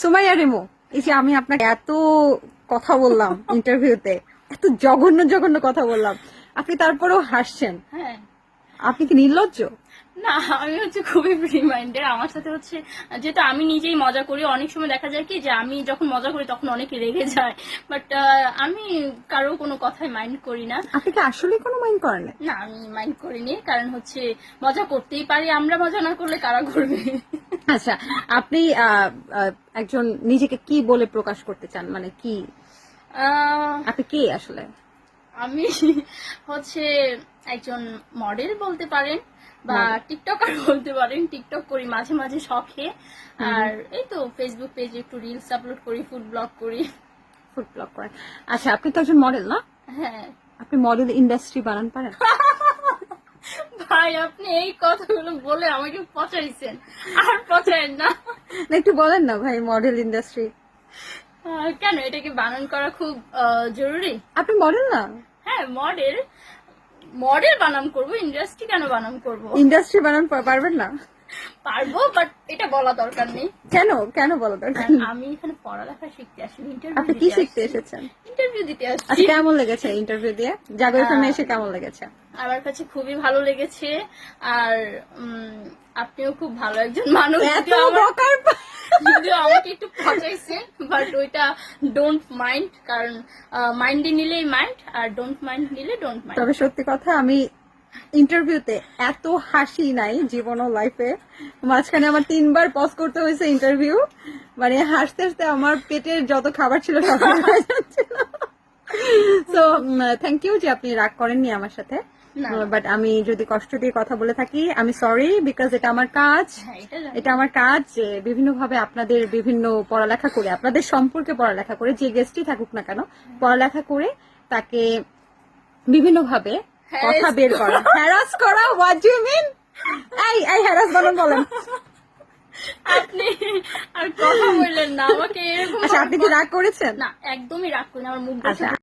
Sumaiya Reno এই যে আমি আপনাকে এত কথা বললাম ইন্টারভিউতে এত জঘন্য জঘন্য কথা বললাম আপনি তারপরেও হাসছেন। হ্যাঁ। আপনি কি নির্লজ্জ? না আমি হচ্ছে খুবই ফ্রি মাইন্ডের আমার সাথে হচ্ছে যেহেতু আমি নিজেই মজা করি অনেক সময় দেখা যায় কি যে আমি যখন মজা করি তখন অনেকে রেগে যায়। বাট আমি কারও কোনো কথাই মাইন্ড করি না। আপনি কি আসলে কোনো মাইন্ড করেন? না আমি মাইন্ড করিনি কারণ হচ্ছে মজা করতেই পারি আমরা মজা না করলে কারা করবে? আচ্ছা আপনি একজন নিজেকে কি বলে প্রকাশ করতে চান? মানে কি? আপনি কে আসলে? আমি হচ্ছে একজন মডেল বলতে পারেন বা টিকটকার বলতে পারেন। টিকটক করি মাঝে মাঝে শখে। আর এই তো ফেসবুক পেজে একটু রিলস আপলোড করি ফুড ব্লগ করি। ফুড ব্লগ করেন। আচ্ছা আপনি তো একজন মডেল না? হ্যাঁ। আপনি মডেল ইন্ডাস্ট্রি বানান পারেন? ভাই আপনি এই কথাগুলো বলে আমাকে পচাইছেন। আর পচাইন না। একটু বলেন না ভাই মডেল ইন্ডাস্ট্রি কেন? এটাকে বানান করা খুব জরুরি? আপনি মডেল না? হ্যাঁ মডেল মডেল বানাম করব ইন্ডাস্ট্রি কেন বানাম করব? ইন্ডাস্ট্রি বানান পারবেন না। পারব বাট এটা বলা দরকার নেই। কেন? কেন বলো দরকার আমি এখানে পড়ালেখা শিখতে আসি আপনি কি শিখতে এসেছেন? ইন্টারভিউ দিতে আচ্ছা আসছি কেমন লেগেছে ইন্টারভিউ দিয়ে? জাগর ফ্যামে এসে কেমন লেগেছে? আমার কাছে খুবই ভালো লেগেছে আর আপনিও খুব ভালো একজন মানুষ এত বকার যদিও আমাকে একটু পচাইছেন বাট ওইটা ডোন্ট মাইন্ড কারণ মাইন্ডে নিলেই মাইন্ড আর ডোন্ট মাইন্ড নিলে ডোন্ট মাইন্ড তবে সত্যি কথা আমি ইন্টারভিউতে এত হাসি নাই জীবন ও লাইফে মাঝখানে আমার তিনবার পজ করতে হয়েছে ইন্টারভিউ মানে হাসতে হাসতে আমার পেটের যত খাবার ছিল সব সো থ্যাংক ইউ যে আপনি রাগ করেননি আমার সাথে। বাট আমি যদি কষ্ট দিয়ে কথা বলে থাকি আমি সরি বিকজ এটা আমার কাজ। হ্যাঁ এটা এটা আমার কাজ যে বিভিন্ন ভাবে আপনাদের বিভিন্ন পড়ালেখা করে আপনাদের সম্পর্কে পড়ালেখা করে যে গেস্টই থাকুক না কেন পড়ালেখা করে তাকে বিভিন্ন ভাবে কথা বের করা। হ্যারাস করা হোয়াট ইউ মিন এই এই হ্যারাস বলুন বলেন। আপনি আর কথা বললেন না আমাকে এরকম আচ্ছা আপনি কি রাগ করেছেন? না একদমই রাগ করিনি আমার মুখ